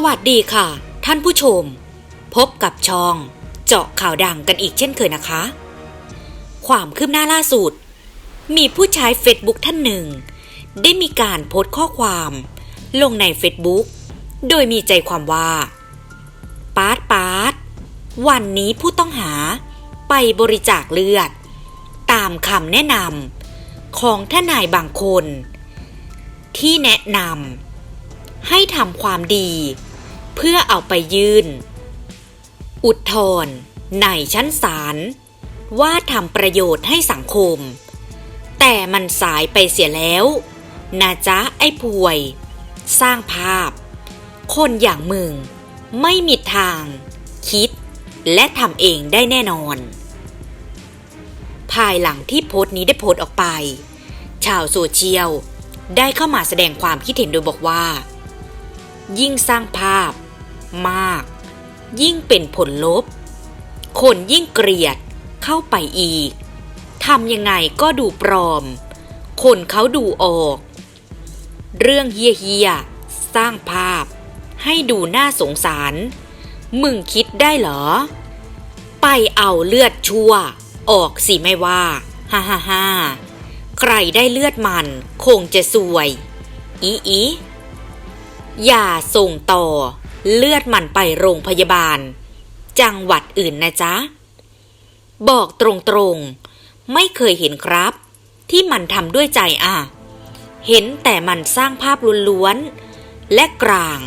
สวัสดีค่ะ ท่านผู้ชม พบกับช่อง เจาะข่าวดังกันอีกเช่นเคยนะคะ ความคืบหน้าล่าสุด มีผู้ใช้เฟซบุ๊กท่านหนึ่ง ได้มีการโพสต์ข้อความ ลงในเฟซบุ๊กโดยมีใจความว่าปาร์ตปาร์ตวันนี้ผู้ต้องหาไปบริจาคเลือด ตามคำแนะนำของทนายบางคน ที่แนะนำให้ทำความดี เพื่อเอาไปยื่น อุทธรณ์ในชั้นศาลว่าทำประโยชน์ให้สังคม แต่มันสายไปเสียแล้วนะจ๊ะไอ้ป่วย สร้างภาพ คนอย่างมึง ไม่มีทาง คิด และทำเองได้แน่นอน ภายหลังที่โพสต์นี้ได้โพสต์ออกไป ชาวโซเชียลได้เข้ามาแสดงความคิดเห็นโดยบอกว่า ยิ่งสร้างภาพ มาก ยิ่งเป็นผลลบ คนยิ่งเกลียดเข้าไปอีกทำยังไงก็ดูปลอม คนเขาดูออก เรื่องเฮียๆสร้างภาพ ให้ดูน่าสงสาร มึงคิดได้เหรอ ไปเอาเลือดชั่ว ออกสิไม่ว่าฮ่าฮ่าฮ่าใครได้เลือดมัน คงจะสวย อีอีอย่าส่งต่อ เลือดมันไปโรงพยาบาล จังหวัดอื่นนะจ๊ะ บอกตรงๆ ไม่เคยเห็นครับ ที่มันทำด้วยใจอะ เห็นแต่มันสร้างภาพล้วนๆ และกลาง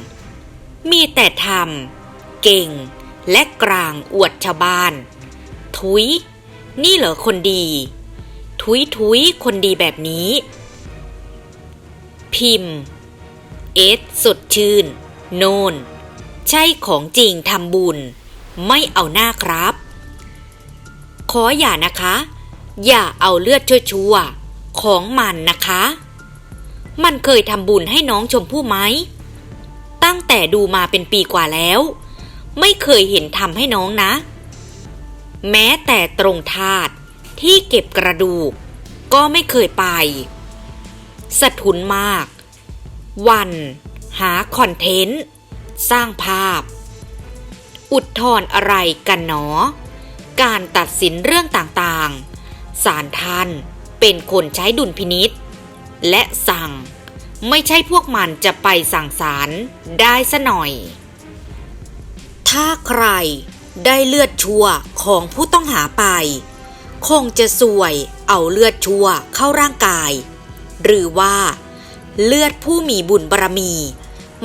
มีแต่ทำเก่ง และกลางอวดชาวบ้าน ทุย นี่เหรอคนดี ทุยทุยคนดีแบบนี้ พิมพ์ เอสสดชื่น โนน ใช่ของจริงทำบุญ ไม่เอาหน้าครับ ขออย่านะคะ อย่าเอาเลือดชั่วๆของมันนะคะ มันเคยทำบุญให้น้องชมพู่ไหม ตั้งแต่ดูมาเป็นปีกว่าแล้ว ไม่เคยเห็นทำให้น้องนะ แม้แต่ตรงธาตุที่เก็บกระดูก ก็ไม่เคยไป สะทุนมาก วัน หาคอนเทนต์ สร้างภาพ อุดทธรณ์อะไรกันหนอ การตัดสินเรื่องต่างๆ ศาลท่านเป็นคนใช้ดุลพินิษและสั่ง ไม่ใช่พวกมันจะไปสั่งสารได้ซะหน่อย ถ้าใครได้เลือดชั่วของผู้ต้องหาไป คงจะสวยเอาเลือดชั่วเข้าร่างกาย หรือว่า เลือดผู้มีบุญบารมี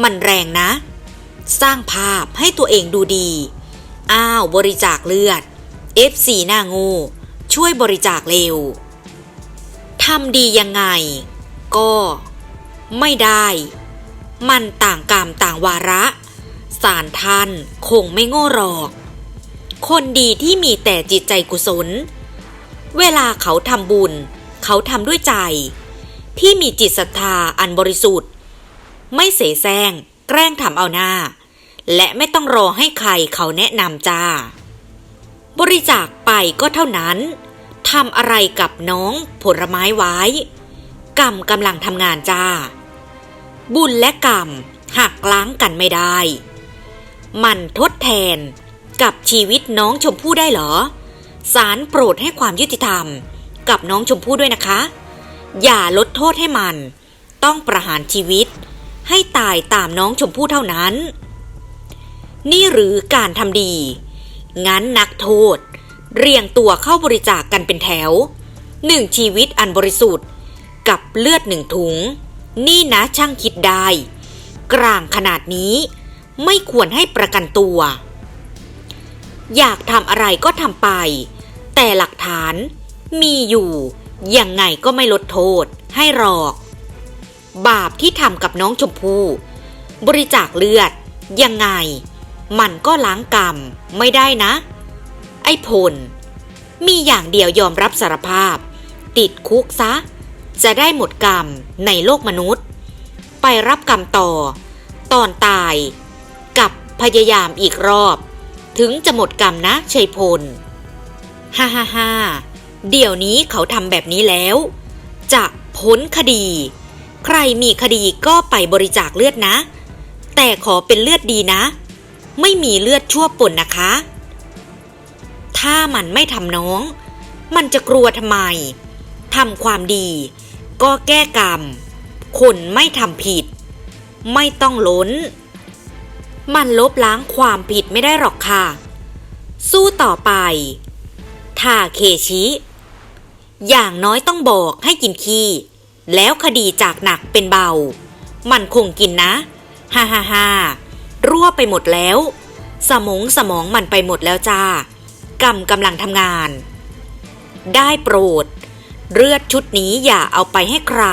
มันแรงนะ สร้างภาพให้ตัวเองดูดี อ้าว บริจาคเลือด FC หน้างู ช่วยบริจาคเร็ว ทำดียังไง ก็ ไม่ได้ มันต่างกรรมต่างวาระศาลท่านคงไม่โง่หรอก คนดีที่มีแต่จิตใจกุศล เวลาเขาทำบุญ เขาทำด้วยใจ ที่มีจิตศรัทธาอันบริสุทธิ์ ไม่เสแสร้ง แกล้งทำเอาหน้า และไม่ต้องรอให้ใครเขาแนะนำจ้า บริจาคไปก็เท่านั้นทำอะไรกับน้องผลไม้ไว้ กรรมกำลังทำงานจ้า บุญและกรรมหักล้างกันไม่ได้ มันทดแทนกับชีวิตน้องชมพู่ได้เหรอศาลโปรดให้ความยุติธรรม กับน้องชมพู่ด้วยนะคะ อย่าลดโทษให้มัน ต้องประหารชีวิต ให้ตายตามน้องชมพู่เท่านั้น นี่หรือการทำดี งั้นนักโทษ เรียงตัวเข้าบริจาคกกันเป็นแถวหนึ่งชีวิตอันบริสุทธิ์ กับเลือดหนึ่งถุง นี่นะช่างคิดได้ กลางขนาดนี้ ไม่ควรให้ประกันตัว อยากทำอะไรก็ทำไป แต่หลักฐานมีอยู่ยังไงก็ไม่ลดโทษให้หรอก บาปที่ทำกับน้องชมพู่บริจาคเลือด ยังไง มันก็ล้างกรรม ไม่ได้นะ ไอ้พล มีอย่างเดียวยอมรับสารภาพ ติดคุกซะ จะได้หมดกรรมในโลกมนุษย์ ไปรับกรรมต่อ ตอนตาย กับพยายามอีกรอบ ถึงจะหมดกรรมนะชัยพลฮ่าฮ่าฮ่าเดี๋ยวนี้เขาทำแบบนี้แล้ว จะพ้นคดี ใครมีคดีก็ไปบริจาคเลือดนะ แต่ขอเป็นเลือดดีนะ ไม่มีเลือดชั่วปนนะคะ ถ้ามันไม่ทำน้อง มันจะกลัวทำไมทำความดี ก็แก้กรรม คนไม่ทำผิด ไม่ต้องล้น มันลบล้างความผิดไม่ได้หรอกค่ะ สู้ต่อไปทาเคชิ อย่างน้อยต้องบอกให้กินขี้ แล้วคดีจากหนักเป็นเบา มันคงกินนะ ฮ่าฮ่าฮ่ารั่วไปหมดแล้ว สมองสมองมันไปหมดแล้วจ้ากรรมกำลังทำงาน ได้โปรด เลือดชุดนี้อย่าเอาไปให้ใคร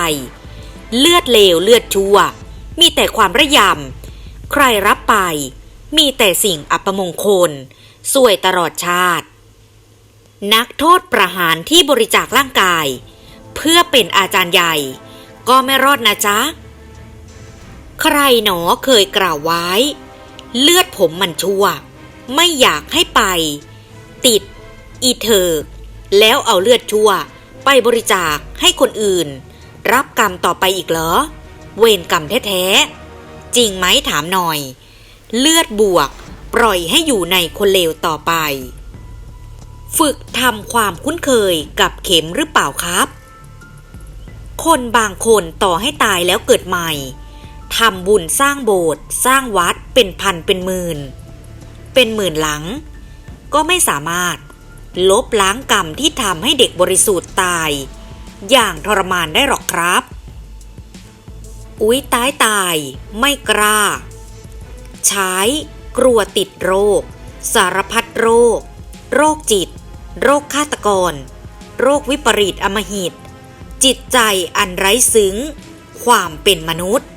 เลือดเลวเลือดชั่ว มีแต่ความระยำ ใครรับไป มีแต่สิ่งอัปมงคลสวยตลอดชาติ นักโทษประหารที่บริจาคร่างกาย เพื่อเป็นอาจารย์ใหญ่ ก็ไม่รอดนะจ๊ะ ใครหนอเคยกล่าวไว้ เลือดผมมันชั่ว ไม่อยากให้ไป ติด อีเธอ แล้วเอาเลือดชั่ว ไปบริจาคให้คนอื่น รับกรรมต่อไปอีกเหรอ เวรกรรมแท้ๆ จริงไหมถามหน่อย เลือดบวกปล่อยให้อยู่ในคนเลวต่อไป ฝึกทำความคุ้นเคยกับเข็มหรือเปล่าครับ คนบางคนต่อให้ตายแล้วเกิดใหม่ทำบุญสร้างโบสถ์สร้างวัดเป็นพันเป็นหมื่น เป็นหมื่นหลัง ก็ไม่สามารถลบล้างกรรมที่ทำให้เด็กบริสุทธิ์ตาย อย่างทรมานได้หรอกครับ อุ๊ยตายตาย ไม่กล้า ใช้กลัวติดโรค สารพัดโรค โรคจิต โรคฆาตกร โรควิปริตอมหิต จิตใจอันไร้ซึ้ง ความเป็นมนุษย์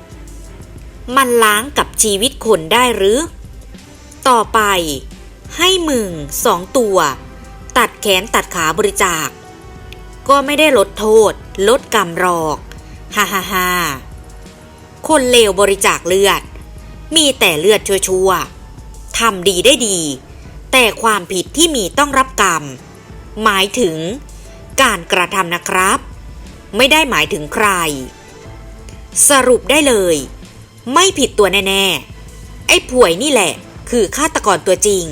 มันล้างกับชีวิตคนได้หรือ ต่อไป ให้มึงสองตัว ตัดแขนตัดขาบริจาค ก็ไม่ได้ลดโทษ ลดกรรมหรอกฮ่าฮ่าฮ่าคนเลวบริจาคเลือด มีแต่เลือดชั่วๆทำดีได้ดี แต่ความผิดที่มีต้องรับกรรม หมายถึงการกระทำนะครับ ไม่ได้หมายถึงใคร สรุปได้เลย ไม่ผิดตัวแน่ๆ ไอ้ป่วยนี่แหละ คือฆาตกรตัวจริง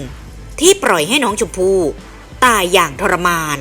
ที่ปล่อยให้น้องชมพู่ตายอย่างทรมาน